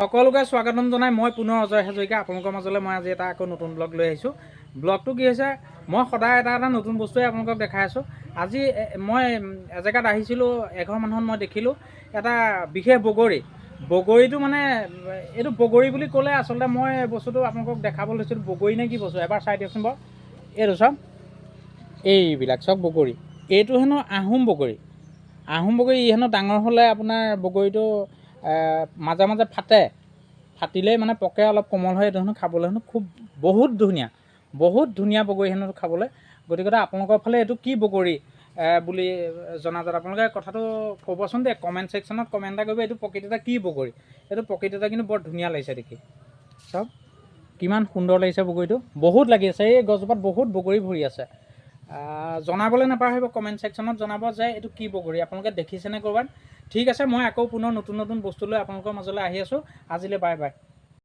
সকলোকে স্বাগতম জনাই। মই পুনৰ অজয় হাজৰিকা, আপোনালোকৰ মাজলৈ মই আজি এটা আকৌ নতুন ব্লগ লৈ আহিছোঁ। ব্লগটো কি হৈছে, মই সদায় এটা এটা নতুন বস্তুৱে আপোনালোকক দেখাই আছোঁ। আজি মই এজেগাত আহিছিলোঁ, এঘৰ মানুহত মই দেখিলোঁ, এটা বিশেষ বগৰী। বগৰীটো মানে এইটো বগৰী বুলি ক'লে আচলতে মই বস্তুটো আপোনালোকক দেখাব লৈছিলোঁ, বগৰী নে কি বস্তু? এবাৰ চাই দিয়কচোন বাৰু। এইটো চাওক। এইবিলাক চাওক বগৰী। এইটো হেনো আহোম বগৰী। আহোম বগৰী, ই হেনো ডাঙৰ হ'লে আপোনাৰ বগৰীটো মাজে মাজে ফাটে। ফাটিলেই মানে পকে অলপ কোমল হয়, এইটো খাবলৈ হেনো খুব বহুত ধুনীয়া। বহুত ধুনীয়া বগৰী হেনো খাবলৈ। গতিকে আপোনালোকৰ ফালে এইটো কি বগৰী? বুলি জনাজাত। আপোনালোকে কথাটো ক'বচোন দেই কমেণ্ট ছেকশ্যনত কমেণ্ট এটা কৰিব, এইটো প্ৰকৃততে কি বগৰী? এইটো প্ৰকৃততে কিন্তু বৰ ধুনীয়া লাগিছে দেখি। চাওক, কিমান সুন্দৰ লাগিছে বগৰীটো। বহুত লাগি আছে, এই গছজোপাত বহুত বগৰী ভৰি আছে। জনাবলৈ নাপাহৰিব কমেণ্ট ছেকশ্যনত জনাব যে এইটো কি বগৰী, আপোনালোকে দেখিছেনে ক'ৰবাত? ঠিক আছে, মই আকৌ পুনৰ নতুন নতুন বস্তু লৈ আপোনালোকৰ মাজলৈ আহি আছোঁ। আজিলৈ বাই বাই